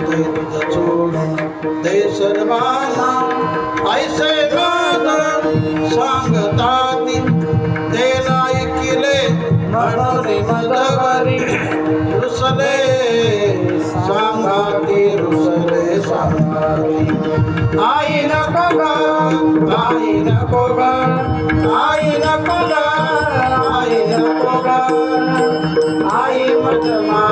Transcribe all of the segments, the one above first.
ते तुझ ते सर्वांना ऐसे नाद सांगताती. ते नाही केले म्हणून मजवरी रुसले सांगाती रुसले सांगाती. आई नको गा आई नको गा आई नको गा आई नको गा. आई मजमा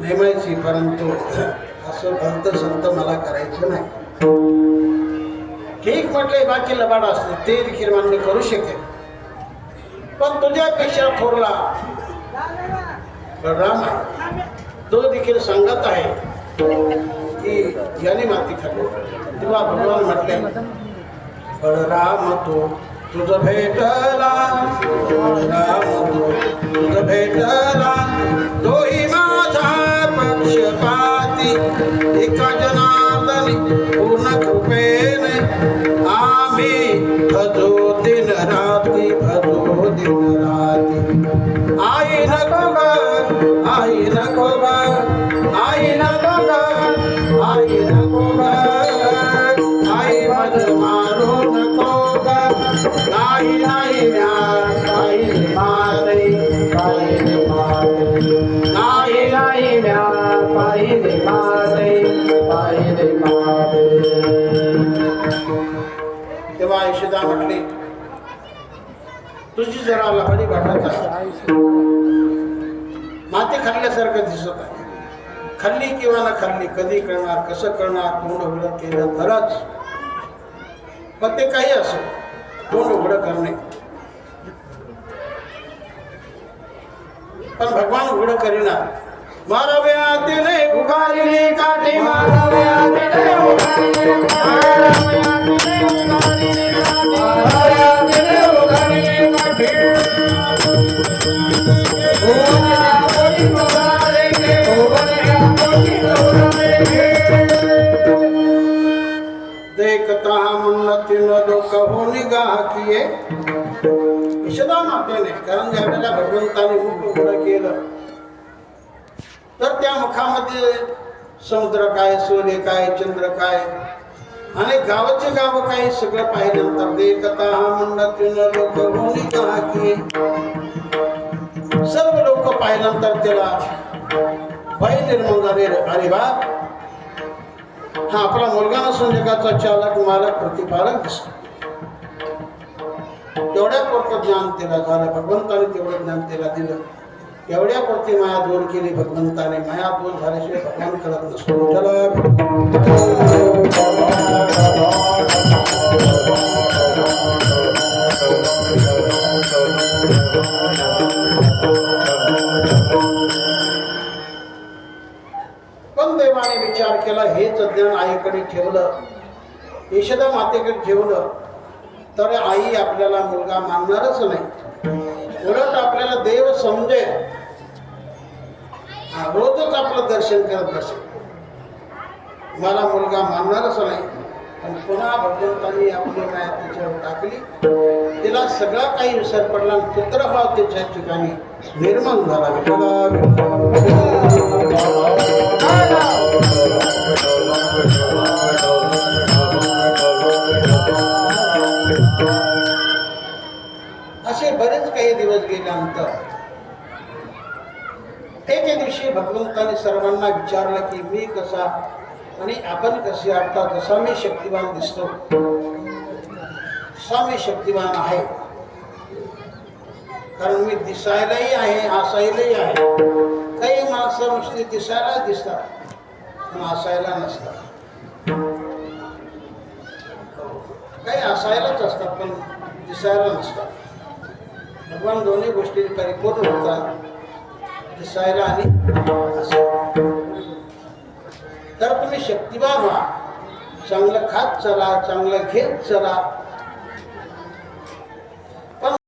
नेमायची परंतु असं भक्त संत मला करायचं नाही. ठीक म्हटले बाकी लबाड असते ते देखील मान्य करू शकेल पण तुझ्यापेक्षा थोरला राम आहे. तो देखील सांगत आहे की याने माती खाल्ली. तेव्हा भगवान म्हटले बळराम तो तुझ भेटला बळराम तो तुझ भेटला तोही मा पक्षपाती एका जनार्दनी पूर्ण कृपेने आम्ही तेव्हा यशोदा म्हटले. तुझी जरा लहरी वाटत आहे माती खाल्ल्यासारखं दिसत आहे. खाल्ली किंवा न खाल्ली कधी करणार कसं करणार तोंड उघडं केलं तरच पण ते काही असो तोंड उघडं करणे. पण भगवान उघडं करीना. मारव्या तिने उभारली काठी देखता मन्नती न डोक हो निगाह किए। मातेने कारण ज्या वेळेला भगवंताने मुख उघडं केलं तर त्या मुखामध्ये समुद्र काय सूर्य काय चंद्र काय आणि गावाचे गाव काय सगळं पाहिल्यानंतर देखता मन्नती न डोक हो निगाह सर्व लोक पाहिल्यानंतर त्याला भय निर्माण झाले. अरे बा हा आपला मुलगा नसून जगाचा चालक मालक प्रतिपालक दिसतो. तेवढ्या पुरतं ज्ञान त्याला झालं भगवंताने तेवढं ज्ञान त्याला दिलं. एवढ्या पुरती माया दूर केली भगवंताने माया दूर झाल्याशिवाय भगवान करत नसतो. देऊन आईकडे ठेवलं यशोदा मातेकडे ठेवलं तर आई आपल्याला मुलगा मानणारच नाही. उलट आपल्याला देव समजेल. रोजच आपलं दर्शन करत बसेल. मला मुलगा मानणारच नाही. पण पुन्हा भगवंतांनी आपली माया तिच्यावर टाकली. तिला सगळा काही विसर पडला आणि पुत्रभाव तिच्या ठिकाणी निर्माण झाला. असे बरेच काही दिवस गेल्यानंतर एके दिवशी भगवंताने सर्वांना विचारलं की मी कसा आणि आपण कसे आता जसा मी शक्तिवान दिसतो तसा मी शक्तिवान आहे. कारण मी दिसायलाही आहे हसायलाही आहे. काही माणसं नुसती दिसायला दिसतात पण हसायला नसतात. काही असायलाच असतात पण दिसायला नसतात भगवान दोन्ही गोष्टी परिपूर्ण होतात दिसायला आणि तर तुम्ही शक्तिवान व्हा. चांगलं खात चला चांगलं घेत चला.